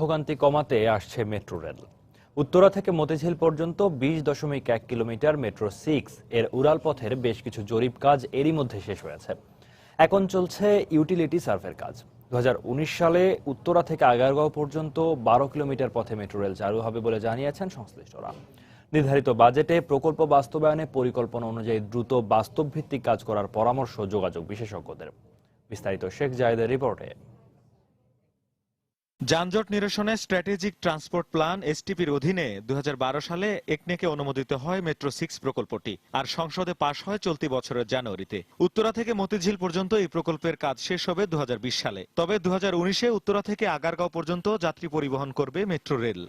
ভোগান্তি কমাতে আসছে মেট্রো রেল। উত্তরা থেকে মতিঝিল পর্যন্ত বিশ দশমিক এক কিলোমিটার মেট্রো সিক্স এর উড়াল পথের বেশ কিছু জরিপ কাজ এরই মধ্যে শেষ হয়েছে। এখন চলছে ইউটিলিটি সার্ভের কাজ। দু সালে উত্তরা থেকে আগারগাঁও পর্যন্ত বারো কিলোমিটার পথে মেট্রো রেল চালু হবে বলে জানিয়েছেন সংশ্লিষ্টরা। নির্ধারিত বাজেটে প্রকল্প বাস্তবায়নে পরিকল্পনা অনুযায়ী দ্রুত বাস্তবভিত্তিক কাজ করার পরামর্শ যোগাযোগ বিশেষজ্ঞদের। বিস্তারিত শেখ জায়েদের রিপোর্টে। যানজট নিরসনে স্ট্র্যাটেজিক ট্রান্সপোর্ট প্ল্যান এসটিপির অধীনে দু হাজার বারো সালে একনেকে অনুমোদিত হয় মেট্রো সিক্স প্রকল্পটি, আর সংসদে পাশ হয় চলতি বছরের জানুয়ারিতে। উত্তরা থেকে মতিঝিল পর্যন্ত এই প্রকল্পের কাজ শেষ হবে দু হাজার বিশ সালে। তবে দু উনিশে উত্তরা থেকে আগারগাঁও পর্যন্ত যাত্রী পরিবহন করবে মেট্রো রেল।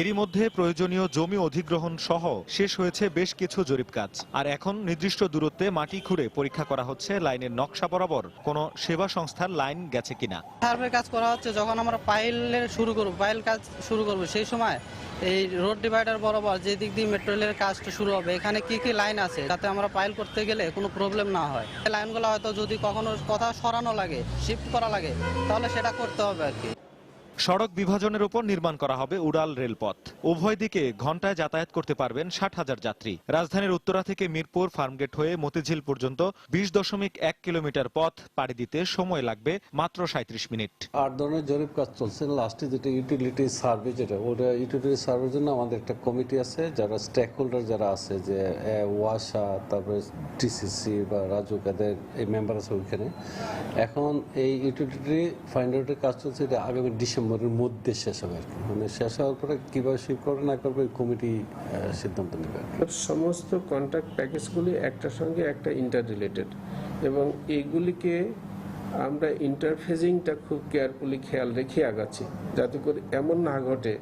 এরই মধ্যে প্রয়োজনীয় জমি অধিগ্রহণ সহ শেষ হয়েছে বেশ কিছু জরিপ কাজ। আর এখন নির্দিষ্ট দূরত্বে মাটি খুঁড়ে পরীক্ষা করা হচ্ছে লাইনের নকশা বরাবর কোনো সেবা সংস্থার লাইন গেছে কিনা। সার্ভে কাজ করা হচ্ছে, যখন আমরা পাইলের শুরু করব, পাইল কাজ শুরু করব, সেই সময় এই রোড ডিভাইডার বরাবর যে দিক দিয়ে মেট্রো রেলের কাজটা শুরু হবে, এখানে কি কি লাইন আছে যাতে আমরা পাইল করতে গেলে কোনো প্রবলেম না হয়। লাইনগুলো হয়তো যদি কখনো কথা সরানো লাগে শিফট করা লাগে, তাহলে সেটা করতে হবে আর কি। সড়ক বিভাজনের উপর নির্মাণ করা হবে উড়াল রেলপথ। উভয় দিকে ঘন্টায় যাতায়াত করতে পারবেন ষাট হাজার যাত্রী। রাজধানীর উত্তরা থেকে মিরপুর ফার্মগেট হয়ে মতিঝিল পর্যন্ত বিশ দশমিক এক কিলোমিটার পথ পাড়ি দিতে সময় লাগবে মাত্র সাঁত্রিশ মিনিট। আট ধরনের জরিপ কাজ চলছে। লাস্টে যেটা ইউটিলিটি সার্ভে যেটা, ওটা ইউটিলিটি সার্ভের জন্য আমাদের একটা কমিটি আছে, যারা স্টেক হোল্ডার যারা আছে, যে ওয়াসা, তারপরে টিসিসি বা রাজুক এদের এই মেম্বার আছে ওইখানে। এখন এই ইউটিলিটি ফাইন্ড আউটের কাজ চলছে, এটা আগামী ডিসেম্বরের মধ্যে শেষ হবে আর কি। মানে শেষ হওয়ার পরে কীভাবে শিফট করবে না করবে কমিটি সিদ্ধান্ত নেবে সমস্ত কন্ট্রাক্ট প্যাকেজগুলি একটার সঙ্গে একটা ইন্টার রিলেটেড এবং এইগুলিকে আমরা ইন্টারফেজিংটা খুব কেয়ারফুলি খেয়াল রেখে আগাচ্ছি। যাতে করে এমন না ঘটে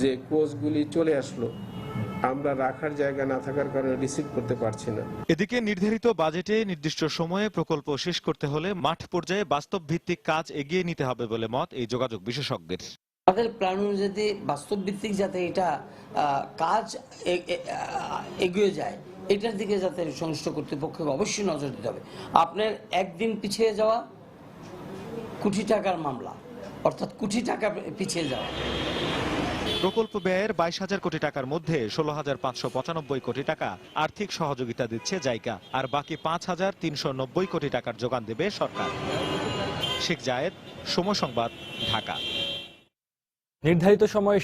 যে কোচগুলি চলে আসলো আমরা রাখার জায়গা না থাকার কারণে রিসিভ করতে পারছি না। এদিকে নির্ধারিত বাজেটে নির্দিষ্ট সময়ে প্রকল্প শেষ করতে হলে মাঠ পর্যায়ে বাস্তব ভিত্তিক কাজ এগিয়ে নিতে হবে বলে মত এই যোগাযোগ বিশেষজ্ঞের। আমাদের প্ল্যান অনুযায়ী বাস্তব ভিত্তিক যাতে এটা আহ, কাজ এগিয়ে যায় এটার দিকে যাতে সংশ্লিষ্ট কর্তৃপক্ষকে অবশ্যই নজর দিতে হবে। আপনার একদিন পিছিয়ে যাওয়া কোটি টাকার মামলা অর্থাৎ কোটি টাকা পিছিয়ে যাওয়া। প্রকল্প ব্যয়ের বাইশ হাজার কোটি টাকার মধ্যে ষোলো হাজার পাঁচশো পঁচানব্বই কোটি টাকা আর্থিক সহযোগিতা দিচ্ছে জাইকা, আর বাকি পাঁচ হাজার তিনশো নব্বই কোটি টাকার যোগান দেবে সরকার। শেখ জায়েদ, সময় সংবাদ, ঢাকা। নির্ধারিত সময়ে